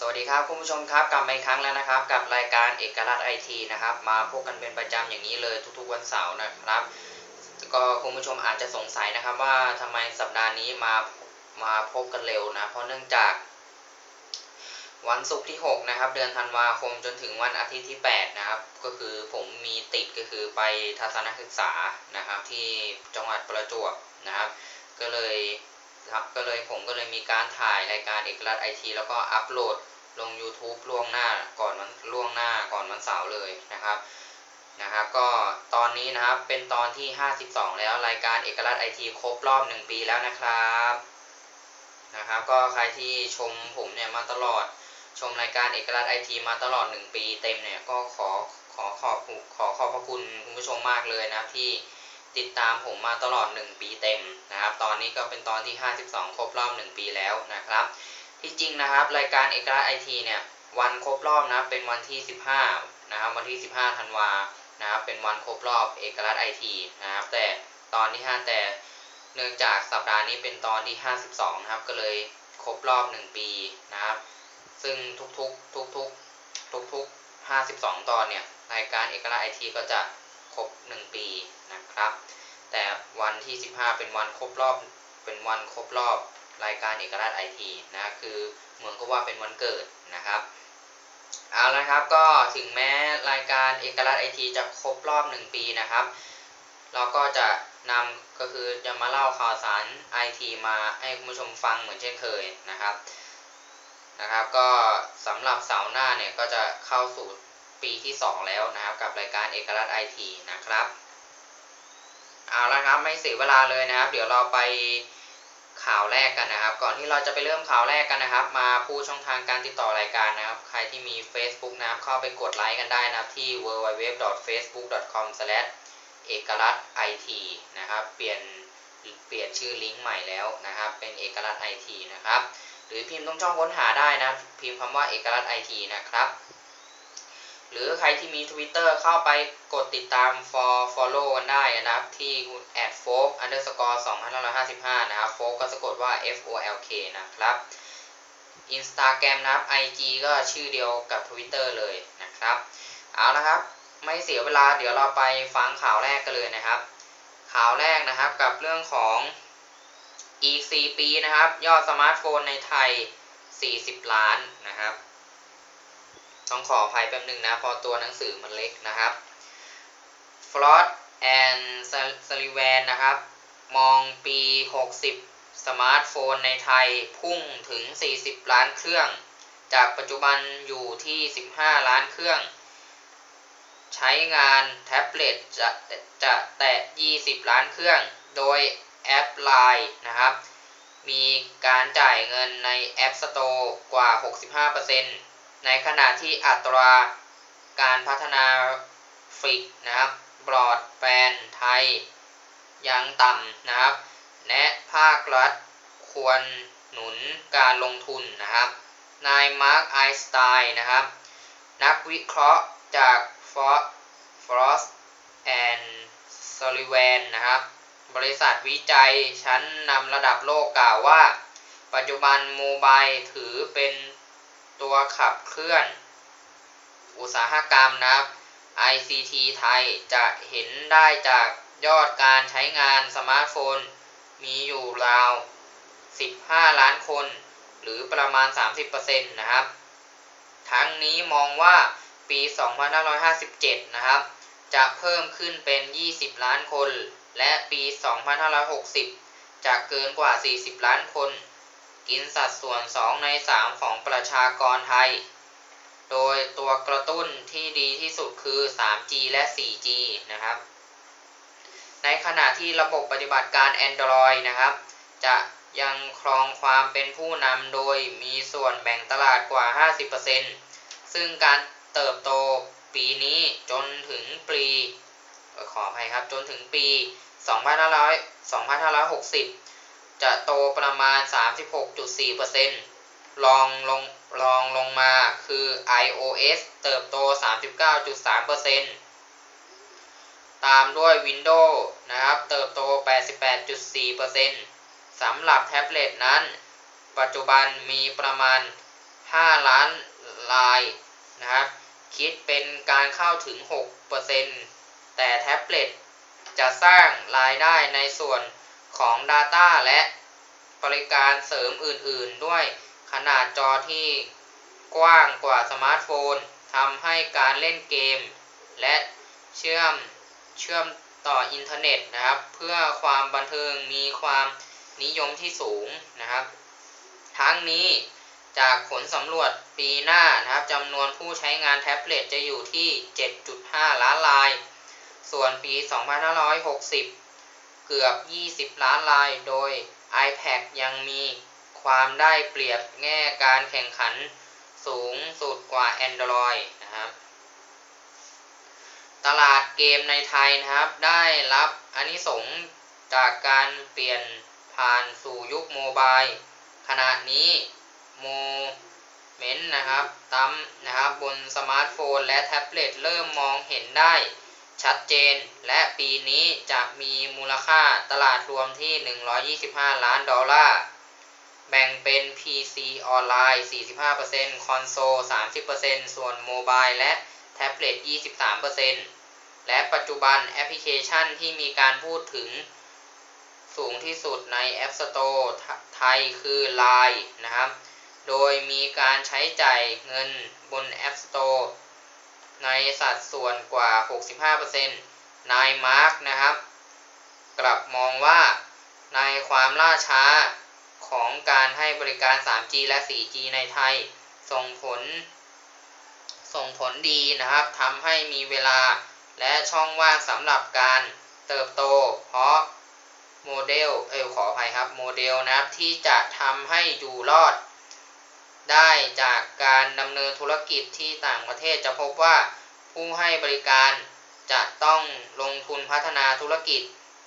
สวัสดีครับคุณผู้ชมครับกลับมาอีกครั้งแล้วนะครับ กับรายการเอกลักษณ์ไอทีนะครับ มาพบกันเป็นประจำอย่างนี้เลยทุกๆวันเสาร์นะครับ ก็คุณผู้ชมอาจจะสงสัยนะครับว่าทำไมสัปดาห์นี้มามาพบกันเร็วนะ เพราะเนื่องจาก วันศุกร์ที่ 6 นะครับ เดือนธันวาคมจนถึงวันอาทิตย์ที่ 8 นะครับ ก็คือผมมีติดก็คือไปทัศนศึกษานะครับ ที่จังหวัดประจวบนะครับ ก็เลย ครับ ก็เลยผมก็เลยมีการถ่ายรายการเอกลักษณ์ไอทีแล้วก็อัปโหลดลง YouTube ล่วงหน้าก่อนวันล่วงหน้าก่อนวันเสาร์เลยนะครับนะครับก็ตอนนี้นะครับเป็นตอนที่ 52 แล้วรายการเอกลักษณ์ไอทีครบรอบ 1 ปีแล้วนะครับนะครับก็ใครที่ชมผมเนี่ยมาตลอดชมรายการเอกลักษณ์ไอทีมาตลอด 1 ปีเต็มเนี่ยก็ขอขอขอบขอขอบพระคุณคุณผู้ชมมากเลยนะที่ ติดตามผมมาตลอด 1 ปีเต็มนะครับ ตอนนี้ก็เป็นตอนที่ 52 ครบรอบ 1 ปีแล้วนะครับ ที่จริงนะครับ รายการเอกลักษณ์ไอทีเนี่ยวันครบรอบนะเป็นวันที่ 15 นะครับ วันที่ 15 ธันวานะครับ เป็นวันครบรอบเอกลักษณ์ไอทีนะครับ แต่ตอนที่ 5 แต่เนื่องจากสัปดาห์นี้เป็นตอนที่ 52 นะครับ ก็เลยครบรอบ 1 ปีนะครับ ซึ่งทุกๆทุกๆทุกๆ52 ตอนเนี่ยรายการเอกลักษณ์ไอทีก็จะ รบ 1 ปีนะครับ แต่วันที่ 15 เป็นวันครบรอบ เป็นวันครบรอบรายการเอกราชไอทีนะ คือเหมือนกับว่าเป็นวันเกิดนะครับ เอาละครับ ก็ถึงแม้รายการเอกราชไอทีจะครบรอบ 1 ปีนะครับ เราก็จะนำก็คือจะมาเล่าข่าวสารไอทีมาให้คุณผู้ชมฟังเหมือนเช่นเคยนะครับ นะครับ ก็สำหรับเสาร์หน้าเนี่ยก็จะเข้าสู่ ปีที่ 2 แล้วนะครับ กับรายการเอกราชไอทีนะครับเอาละครับไม่เสียเวลาเลยนะครับ เดี๋ยวเราไปข่าวแรกกันนะครับ ก่อนที่เราจะไปเริ่มข่าวแรกกันนะครับ มาพูดช่องทางการติดต่อรายการนะครับ ใครที่มี Facebook นะครับเข้าไปกดไลค์กันได้นะครับที่ www.facebook.com เอกลักษณ์ IT นะครับ เปลี่ยนเปลี่ยนชื่อลิงก์ใหม่แล้วนะครับ เป็นเอกลักษณ์ IT นะครับ หรือพิมพ์ตรงช่องค้นหาได้นะ พิมพ์คำว่าเอกลักษณ์ IT นะครับ หรือใครที่มี Twitter เข้าไปกดติดตาม for follow กันได้นะครับ ที่ at folk underscore 2555 นะครับ folk ก็สะกดว่า f o l k นะครับ Instagram นะครับ IG ก็ชื่อเดียวกับ Twitter เลยนะครับ เอาละครับ ไม่เสียเวลาเดี๋ยวเราไปฟังข่าวแรกกันเลยนะครับ ข่าวแรกนะครับกับเรื่องของ อีก 4 ปีนะครับ ยอดสมาร์ทโฟนในไทย 40 ล้านนะครับ ต้องขออภัยแป๊บหนึ่งนะเพอตัวหนังสือมันเล็กนะครับฟลอตแอนด์ซลิแวนนะครับ มองปี 60 สมาร์ทโฟนในไทยพุ่งถึง 40 ล้านเครื่อง จากปัจจุบันอยู่ที่ 15 ล้านเครื่อง ใช้งานแท็บเล็ตจะจะแตะ 20 ล้านเครื่อง โดยแอป Line นะครับ มีการจ่ายเงินใน App Store กว่า 65% ในขณะที่อัตราการพัฒนาฟิกนะครับบรอดแบนไทย ยังต่ำนะครับแนะภาครัฐควรหนุนการลงทุนนะครับ นายมาร์คไอสไตน์นะครับ นักวิเคราะห์จากฟรอสแอนด์ซอลิแวนนะครับ บริษัทวิจัยชั้นนำระดับโลกกล่าวว่า ปัจจุบันโมบายถือเป็น ตัวขับเคลื่อน อุตสาหกรรมนะครับ ICT ไทยจะเห็นได้จากยอดการใช้งานสมาร์ทโฟน มีอยู่ราว 15 ล้านคน หรือประมาณ 30%นะครับ ทั้งนี้มองว่าปี 2557 นะครับ จะเพิ่มขึ้นเป็น 20 ล้านคน และปี 2560 จะเกินกว่า 40 ล้านคน กินสัดส่วน 2 ใน 3 ของประชากรไทย โดยตัวกระตุ้นที่ดีที่สุดคือ 3G และ 4G นะครับ ในขณะที่ระบบปฏิบัติการ Android นะครับ จะยังครองความเป็นผู้นำโดยมีส่วนแบ่งตลาดกว่า 50%ซึ่งการเติบโตปีนี้จนถึงปีขออภัยครับ จนถึงปี 2500 2560 จะโตประมาณ 36.4%รองลงรองลงมาคือ iOS เติบโต 39.3%ตามด้วย Windows นะครับ เติบโต 88.4%สำหรับแท็บเล็ตนั้น ปัจจุบันมีประมาณ 5 ล้านรายนะครับ คิดเป็นการเข้าถึง 6%แต่แท็บเล็ตจะสร้างรายได้ในส่วน ของ Data และบริการเสริมอื่นๆ ด้วยขนาดจอที่กว้างกว่าสมาร์ทโฟนทำให้การเล่นเกม และเชื่อมเชื่อมต่ออินเทอร์เน็ตนะครับ เพื่อความบันเทิงมีความนิยมที่สูงนะครับ ทั้งนี้จากผลสำรวจปีหน้านะครับจำนวนผู้ใช้งานแท็บเล็ตจะอยู่ที่ 7.5 ล้านราย ส่วนปี 2560 เกือบ 20 ล้านราย โดย iPad ยังมีความได้เปรียบแง่การแข่งขันสูงสุดกว่า Android นะครับตลาดเกมในไทยนะครับ ได้รับอานิสงส์จากการเปลี่ยนผ่านสู่ยุคโมบายขณะนี้โมเมนต์นะครับตั้มนะครับบนสมาร์ทโฟนและแท็บเล็ตเริ่มมองเห็นได้ ชัดเจน และปีนี้จะมีมูลค่าตลาดรวมที่ 125 ล้านดอลลาร์ แบ่งเป็น PC ออนไลน์ 45%คอนโซล 30%ส่วนโมบายและแท็บเล็ต 23%และปัจจุบันแอปพลิเคชันที่มีการพูดถึงสูงที่สุดใน App Store ไทยคือ Line นะครับ โดยมีการใช้จ่ายเงินบน App Store ในสัดส่วนกว่า 65%นายมาร์กนะครับ กลับมองว่าในความล่าช้าของการให้บริการ 3G และ 4G ในไทย ส่งผล ส่งผลดีนะครับทำให้มีเวลาและช่องว่างสำหรับการเติบโต เพราะโมเดล เออขออภัยครับ โมเดลนะครับที่จะทำให้อยู่รอด ได้จากการดำเนินธุรกิจที่ต่างประเทศจะพบว่าผู้ให้บริการจะต้องลงทุนพัฒนาธุรกิจ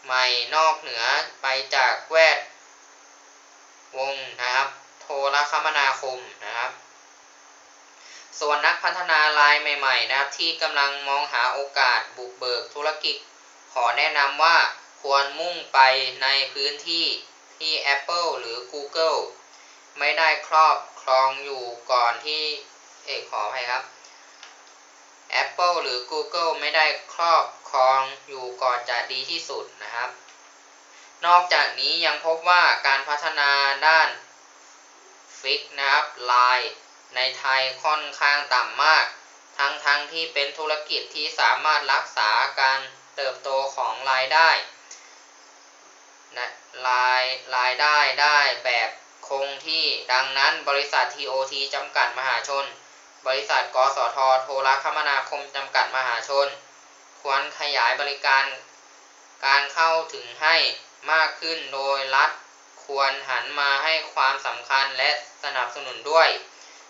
ใหม่นอกเหนือไปจากแวดวงนะครับ โทรคมนาคมนะครับ ส่วนนักพัฒนารายใหม่ๆนะครับ ที่กำลังมองหาโอกาสบุกเบิกธุรกิจ ขอแนะนำว่าควรมุ่งไปในพื้นที่ที่ Apple หรือ Google ไม่ได้ครอบ ครองอยู่ก่อนที่เอกขออภัยครับ Apple หรือ Google ไม่ได้ครอบครองอยู่ก่อนจะดีที่สุดนะครับ นอกจากนี้ยังพบว่าการพัฒนาด้านฟิกนะครับไลน์ในไทยค่อนข้างต่ำมาก ทั้งๆทที่เป็นธุรกิจที่สามารถรักษาการเติบโตของรายได้นะรายรายได้ได้แบบ คงที่ดังนั้นบริษัท TOT จำกัดมหาชน บริษัทกสทโทรคมนาคมจำกัดมหาชน ควรขยายบริการการเข้าถึงให้มากขึ้นโดยรัฐควรหันมาให้ความสำคัญและสนับสนุนด้วย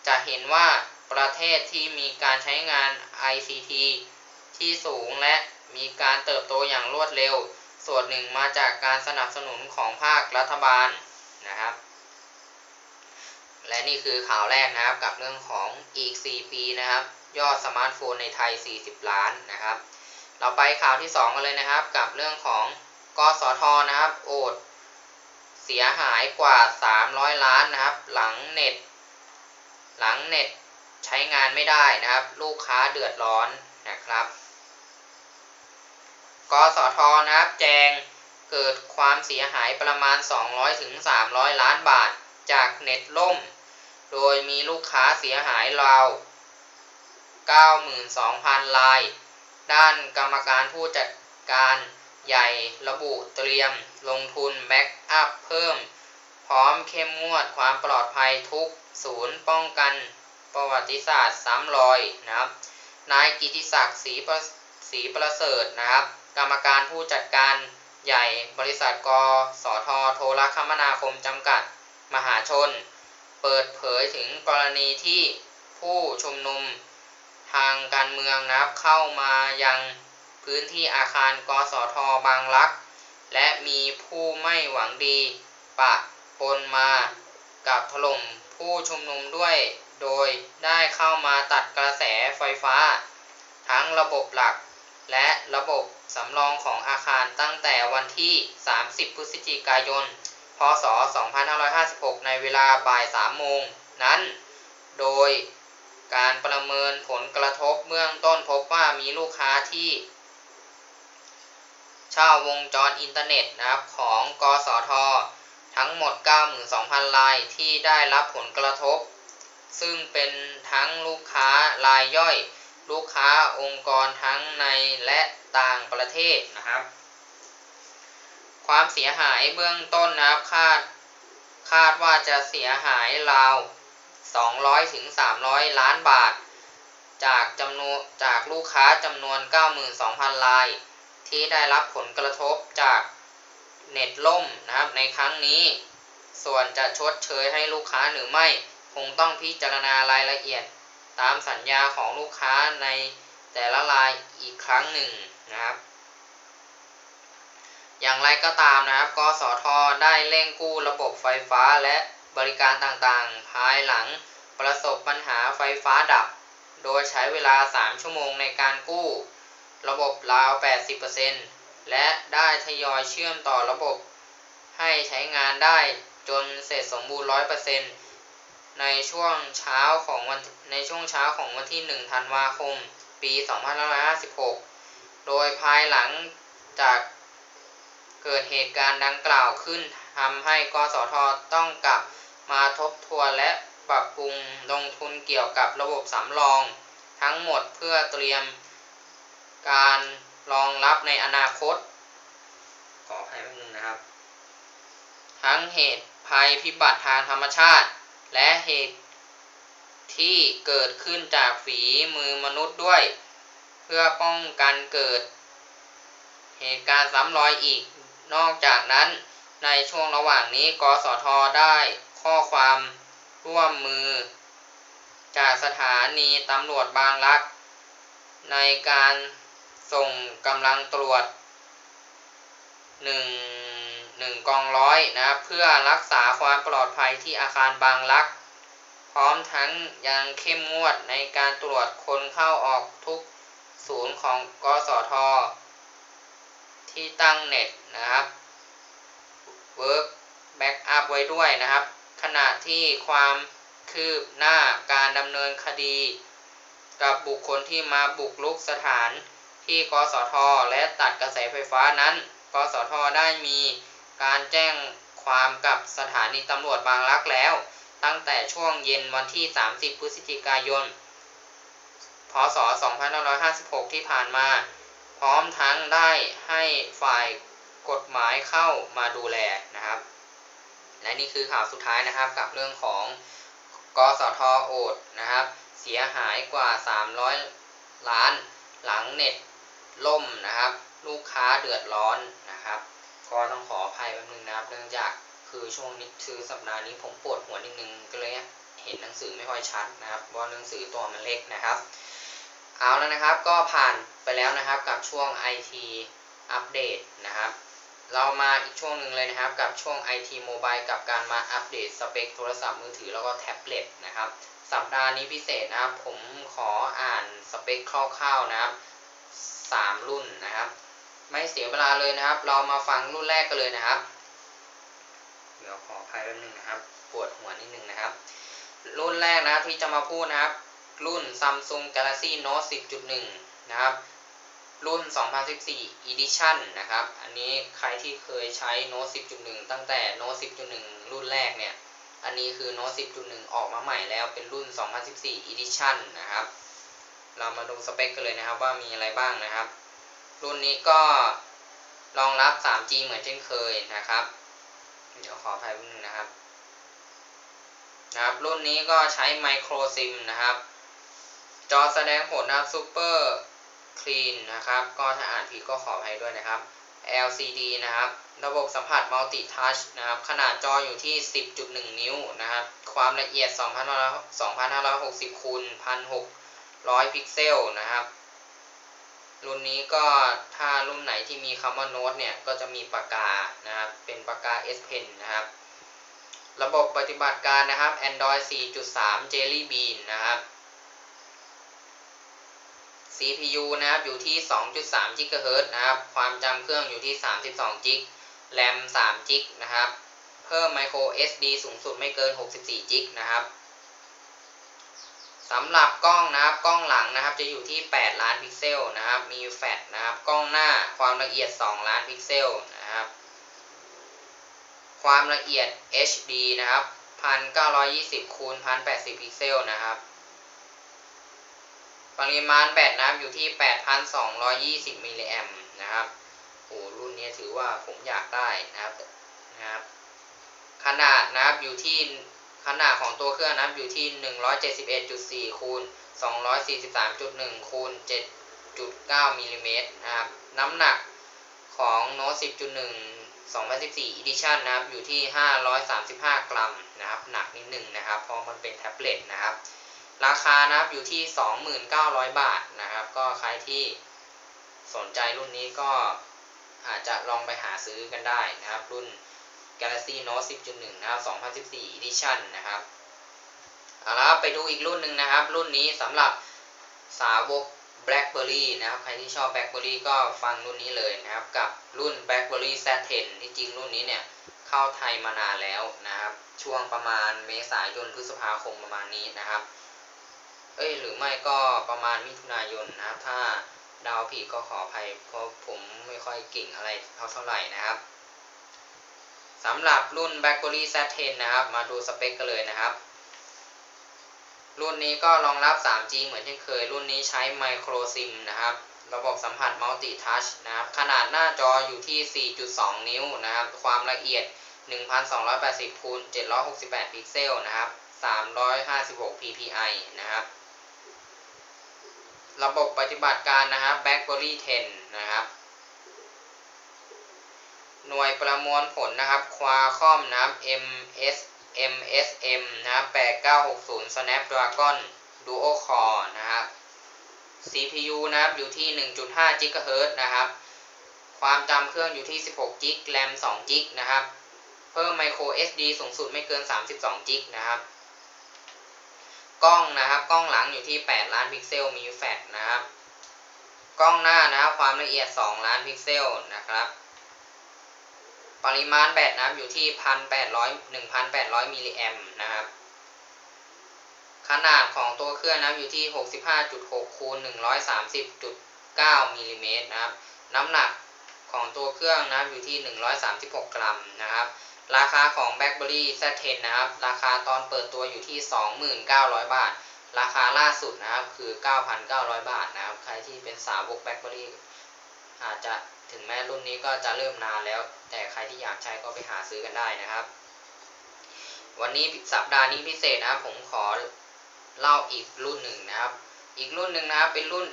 จะเห็นว่าประเทศที่มีการใช้งาน ICT ที่สูงและมีการเติบโตอย่างรวดเร็ว ส่วนหนึ่งมาจากการสนับสนุนของภาครัฐบาลนะครับ และนี่คือข่าวแรกนะครับกับเรื่องของอีก 4 ปีนะครับ ยอดสมาร์ทโฟนในไทย 40 ล้านนะครับ เราไปข่าวที่ 2 กันเลยนะครับ กับเรื่องของกสทนะครับ โอดเสียหายกว่า 300 ล้านนะครับ หลังเน็ต หลังเน็ตใช้งานไม่ได้นะครับ ลูกค้าเดือดร้อนนะครับกสทนะครับแจงเกิดความเสียหายประมาณ 200ถึง300 ล้านบาท จากเน็ตล่ม โดยมีลูกค้าเสียหายราว 92,000 ราย ด้านกรรมการผู้จัดการใหญ่ระบุเตรียมลงทุนแบ็กอัพเพิ่ม พร้อมเข้มงวดความปลอดภัยทุกศูนย์ป้องกันประวัติศาสตร์ซ้ำรอยนะครับ นายกิติศักดิ์ศรีประศรีประเสริฐนะครับ กรรมการผู้จัดการใหญ่บริษัทกสทโทรคมนาคมจำกัด มหาชน เปิดเผยถึงกรณีที่ผู้ชุมนุมทางการเมืองนะครับเข้ามายังพื้นที่อาคารกสทบางรัก และมีผู้ไม่หวังดีปะปนมากับถล่มผู้ชุมนุมด้วย โดยได้เข้ามาตัดกระแสไฟฟ้า ทั้งระบบหลัก และระบบสำรองของอาคารตั้งแต่วันที่ 30 พฤศจิกายน ศ 2556 ในเวลาบ่าย 3 โมง นั้นโโดยการประเมินผลกระทบเบื้องต้นพบว่ามีลูกค้าที่ เช่าวงจรอินเทอร์เน็ตนะครับของกสท ทั้งหมด 92,000 รายที่ได้รับผลกระทบ ซึ่งเป็นทั้งลูกค้ารายย่อย ลูกค้าองค์กรทั้งในและต่างประเทศนะครับ ความเสียหายเบื้องต้นนะครับคาดคาดว่าจะเสียหายราว 200ถึง300 ล้านบาท จากจำนวนจากลูกค้าจำนวน 92,000ราย ที่ได้รับผลกระทบจากเน็ตล่มนะครับในครั้งนี้ ส่วนจะชดเชยให้ลูกค้าหรือไม่คงต้องพิจารณารายละเอียด ตามสัญญาของลูกค้าในแต่ละรายอีกครั้งหนึ่งนะครับ อย่างไรก็ตามนะครับ กสทได้เร่งกู้ระบบไฟฟ้าและบริการต่างๆ ภายหลังประสบปัญหาไฟฟ้าดับ โดยใช้เวลา 3 ชั่วโมงในการกู้ ระบบราว 80%และได้ทยอยเชื่อมต่อระบบ ให้ใช้งานได้จนเสร็จสมบูรณ์ 100%ในช่วงเช้าของวันในช่วงเช้าของวันที่ 1 ธันวาคม ปี 2556 โดยภายหลังจาก เกิดเหตุการณ์ดังกล่าวขึ้นทำให้กสทต้องกลับมาทบทวนและปรับปรุงลงทุนเกี่ยวกับระบบสำรอง ทั้งหมดเพื่อเตรียมการรองรับในอนาคต ขออภัยแป๊บนึงนะครับ ทั้งเหตุภัยพิบัติทางธรรมชาติ และเหตุที่เกิดขึ้นจากฝีมือมนุษย์ด้วย เพื่อป้องกันเกิด เหตุการณ์ซ้ำรอยอีก นอกจากนั้นในช่วงระหว่างนี้กสทได้ข้อความร่วมมือ จากสถานีตำรวจบางรัก ในการส่งกำลังตรวจหนึ่งกองร้อยนะครับเพื่อรักษาความปลอดภัยที่อาคารบางรัก พร้อมทั้งยังเข้มงวดในการตรวจคนเข้าออกทุกศูนย์ของกสท ที่ตั้งเน็ตนะครับ Work Backup ไว้ด้วยนะครับ ขณะที่ความคืบหน้าการดำเนินคดี กับบุคคลที่มาบุกรุกสถานที่กสทและตัดกระแสไฟฟ้านั้น กสทได้มีการแจ้งความกับสถานีตำรวจบางรักแล้ว ตั้งแต่ช่วงเย็นวันที่ 30 พฤศจิกายน พศ 2556 ที่ผ่านมา พร้อมทั้งได้ให้ฝ่ายกฎหมายเข้ามาดูแลนะครับ และนี่คือข่าวสุดท้ายนะครับกับเรื่องของกสทโอดนะครับ เสียหายกว่า 300 ล้านหลังเน็ตล่มนะครับ ลูกค้าเดือดร้อนนะครับ ก็ต้องขออภัยแป๊บนึงนะครับเนื่องจากคือช่วงนี้คือสัปดาห์นี้ผมปวดหัวนิดนึงก็เลยเห็นหนังสือไม่ค่อยชัดนะครับเพราะหนังสือตัวมันเล็กนะครับ เอาแล้วนะครับก็ผ่านไปแล้วนะครับกับช่วง IT อัปเดตนะครับ เรามาอีกช่วงหนึ่งเลยนะครับกับช่วง IT Mobile กับการมาอัปเดตสเปคโทรศัพท์มือถือแล้วก็แท็บเล็ตนะครับ สัปดาห์นี้พิเศษนะครับ ผมขออ่านสเปคคร่าวๆนะครับ3 รุ่นนะครับ ไม่เสียเวลาเลยนะครับ เรามาฟังรุ่นแรกกันเลยนะครับ เดี๋ยวขออภัยแป๊บนึงนะครับ ปวดหัวนิดนึงนะครับ รุ่นแรกนะที่จะมาพูดนะครับ รุ่น Samsung Galaxy Note 10.1 นะครับ รุ่น 2014 Edition นะครับ อันนี้ใครที่เคยใช้ Note 10.1 ตั้งแต่ Note 10.1 รุ่นแรกเนี่ย อันนี้คือ Note 10.1 ออกมาใหม่แล้วเป็นรุ่น 2014 Edition นะครับ เรามาดูสเปคกันเลยนะครับว่ามีอะไรบ้างนะครับ รุ่นนี้ก็รองรับ 3G เหมือนเช่นเคยนะครับ เดี๋ยวขออภัยนิดนึงนะครับนะครับรุ่นนี้ก็ใช้ Micro SIM นะครับ จอแสดงผลนะครับ Super Clean นะครับ ก็ถ้าอ่านผิดก็ขออภัยด้วยนะครับ LCD นะครับ ระบบสัมผัส Multi Touch นะครับ ขนาดจออยู่ที่ 10.1 นิ้วนะครับ ความละเอียด 2560คูณ1,600 พิกเซลนะครับ รุ่นนี้ก็ถ้ารุ่นไหนที่มีคำว่าโน้ตเนี่ย ก็จะมีปากกานะครับ เป็นปากกา S Pen นะครับ ระบบปฏิบัติการนะครับ Android 4.3 Jelly Bean นะครับ CPU นะครับอยู่ที่ 2.3 GHz นะครับ ความจำเครื่องอยู่ที่ 32 g b RAM 3 g b นะครับ เพิ่ม Micro SD สูงสุดไม่เกิน 64 g b นะครับสำหรับกล้องนะครับ กล้องหลังนะครับ จะอยู่ที่ 8 ล้านพิกเซลนะครับ มีแฟลชนะครับ กล้องหน้าความละเอียด 2 ล้านพิกเซลนะครับ ความละเอียด HD นะครับ 1920คูณ1080 พิกเซลนะครับ ปริมาณแบตนะครับอยู่ที่ 8,220 มิลลิแอมนะครับโอ้รุ่นนี้ถือว่าผมอยากได้นะครับนะครับขนาดนะครับอยู่ที่ขนาดของตัวเครื่องนะครับอยู่ที่ 171.4 คูณ 243.1 คูณ 7.9 มิลลิเมตรนะครับน้ำหนักของ Note 10.1 2014 Edition นะครับ อยู่ที่ 535 กรัม นะครับ หนักนิดหนึ่งนะครับ เพราะมันเป็นแท็บเล็ตนะครับ ราคานะครับอยู่ที่ 2,900 บาทนะครับ ก็ใครที่สนใจรุ่นนี้ก็อาจจะลองไปหาซื้อกันได้นะครับ รุ่น Galaxy Note 10.1 นะครับ 2014 Edition นะครับเอาละครับไปดูอีกรุ่นหนึ่งนะครับ รุ่นนี้สำหรับสาวก BlackBerry นะครับ ใครที่ชอบ BlackBerry ก็ฟังรุ่นนี้เลยนะครับ กับรุ่น BlackBerry Z10 ที่จริงรุ่นนี้เนี่ยเข้าไทยมานานแล้วนะครับ ช่วงประมาณเมษายนพฤษภาคมประมาณนี้นะครับ เอ้ยหรือไม่ก็ประมาณมิถุนายนนะครับ ถ้าดาวผิดก็ขออภัยเพราะผมไม่ค่อยเก่งอะไรเท่าเท่าไหร่นะครับสำหรับรุ่น BlackBerry Z10 นะครับ มาดูสเปคกันเลยนะครับ รุ่นนี้ก็รองรับ 3G เหมือนเช่นเคย รุ่นนี้ใช้ Micro SIM นะครับ ระบบสัมผัส Multi Touch นะครับ ขนาดหน้าจออยู่ที่ 4.2 นิ้วนะครับ ความละเอียด 1280คูณ768 พิกเซลนะครับ 356 ppi นะครับ ระบบปฏิบัติการนะครับ BlackBerry 10 นะครับ หน่วยประมวลผลนะครับ Qualcomm นะครับ MS MSM นะครับ8960 Snapdragon Duo Core นะครับ CPU นะครับอยู่ที่ 1.5 GHz นะครับ ความจำเครื่องอยู่ที่ 16 g b RAM 2 g b นะครับ เพิ่ม Micro SD สูงสุดไม่เกิน 32 g b นะครับ กล้องนะครับกล้องหลังอยู่ที่ 8 ล้านพิกเซลมีแฟลชนะครับกล้องหน้านะครับความละเอียด 2 ล้านพิกเซลนะครับ ปริมาณแบตนะครับอยู่ที่ 1,800 1,800มิลลิแอมนะครับขนาดของตัวเครื่องนะครับอยู่ที่ 65.6คูณ130.9มิลลิเมตรนะครับน้ำหนักของตัวเครื่องนะครับอยู่ที่ 136 กรัมนะครับ ราคาของ BlackBerry Z10 นะครับ ราคาตอนเปิดตัวอยู่ที่ 29,000 บาท ราคาล่าสุดนะครับคือ 9,900 บาทนะครับ ใครที่เป็นสาวก BlackBerry อาจจะถึงแม้รุ่นนี้ก็จะเริ่มนานแล้ว แต่ใครที่อยากใช้ก็ไปหาซื้อกันได้นะครับ วันนี้สัปดาห์นี้พิเศษนะครับ ผมขอเล่าอีกรุ่นหนึ่งนะครับ อีกรุ่นหนึ่งนะครับเป็นรุ่น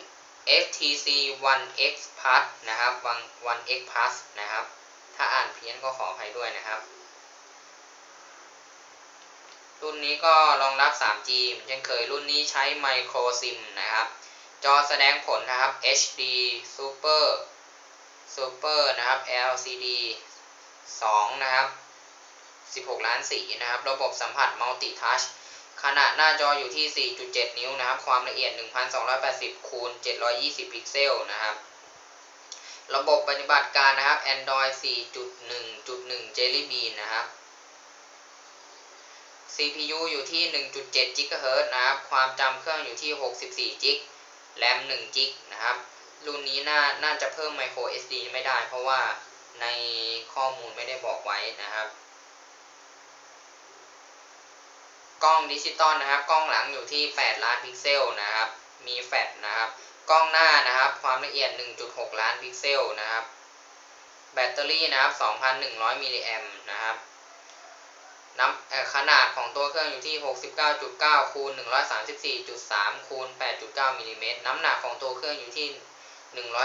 HTC One X Plus นะครับ One One X Plus นะครับ ถ้าอ่านเพี้ยนก็ขออภัยด้วยนะครับ รุ่นนี้ก็รองรับ 3G เช่นเคยรุ่นนี้ใช้ Micro SIM นะครับ จอแสดงผลนะครับ HD Super Super นะครับ LCD 2 นะครับ 16 ล้านสีนะครับ ระบบสัมผัส Multi Touch ขนาดหน้าจออยู่ที่ 4.7 นิ้วนะครับ ความละเอียด 1280คูณ720 พิกเซลนะครับ ระบบปฏิบัติการนะครับ Android 4.1.1 Jelly Bean นะครับ CPU อยู่ที่ 1.7 GHz นะครับ ความจำเครื่องอยู่ที่ 64 g b RAM 1 g b นะครับ รุ่นนี้น่าน่าจะเพิ่ม Micro SD ไม่ได้ เพราะว่าในข้อมูลไม่ได้บอกไว้นะครับ กล้องดิจิตอลนะครับ กล้องหลังอยู่ที่ 8 ล้านพิกเซลนะครับ มีแฟลชนะครับ กล้องหน้านะครับ ความละเอียด 1.6 ล้านพิกเซลนะครับ แบตเตอรี่นะครับ 2,100 มิลลิแอมนะครับ น้ำขนาดของตัวเครื่องอยู่ที่ 69.9คูณ134.3คูณ8.9มิลลิเมตรน้ำหนักของตัวเครื่องอยู่ที่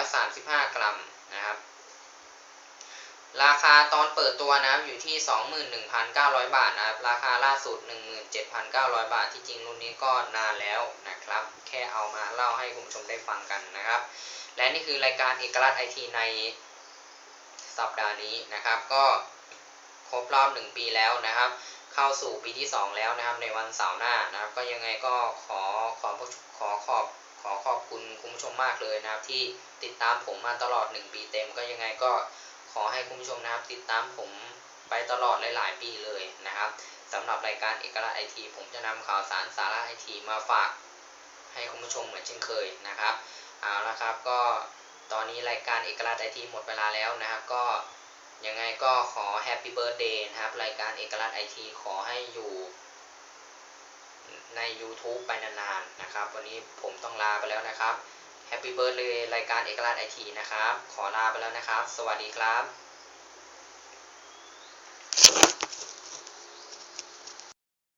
135 กรัมนะครับ ราคาตอนเปิดตัวนะครับอยู่ที่ 21,900 บาทนะครับ ราคาล่าสุด 17,900 บาท ที่จริงรุ่นนี้ก็นานแล้วนะครับ แค่เอามาเล่าให้คุณผู้ชมได้ฟังกันนะครับ และนี่คือรายการเอกลักษณ์ไอทีในสัปดาห์นี้นะครับ ก็ รบรอบ 1 ปีแล้วนะครับ เข้าสู่ปีที่ 2 แล้วนะครับ ในวันเสาร์หน้านะครับ ก็ยังไงก็ขอขอขอขอบขอขอบคุณคุณผู้ชมมากเลยนะครับ ที่ติดตามผมมาตลอด 1 ปีเต็ม ก็ยังไงก็ขอให้คุณผู้ชมนะครับ ติดตามผมไปตลอดหลาย ๆ ปีเลยนะครับสำหรับรายการเอกลักษณ์ไอทีผมจะนำข่าวสารสาระไอทีมาฝากให้คุณผู้ชมเหมือนเช่นเคยนะครับเอาละครับก็ตอนนี้รายการเอกลักษณ์ไอทีหมดเวลาแล้วนะครับ ก็ ยังไงก็ขอแฮปปี้เบิร์ดเดย์นะครับ รายการเอกลักษณ์ไอทีขอให้อยู่ใน YouTube ไปนานๆนะครับ วันนี้ผมต้องลาไปแล้วนะครับแฮปปี้เบิร์ดเลยรายการเอกลักษณ์ไอทีนะครับ ขอลาไปแล้วนะครับ สวัสดีครับ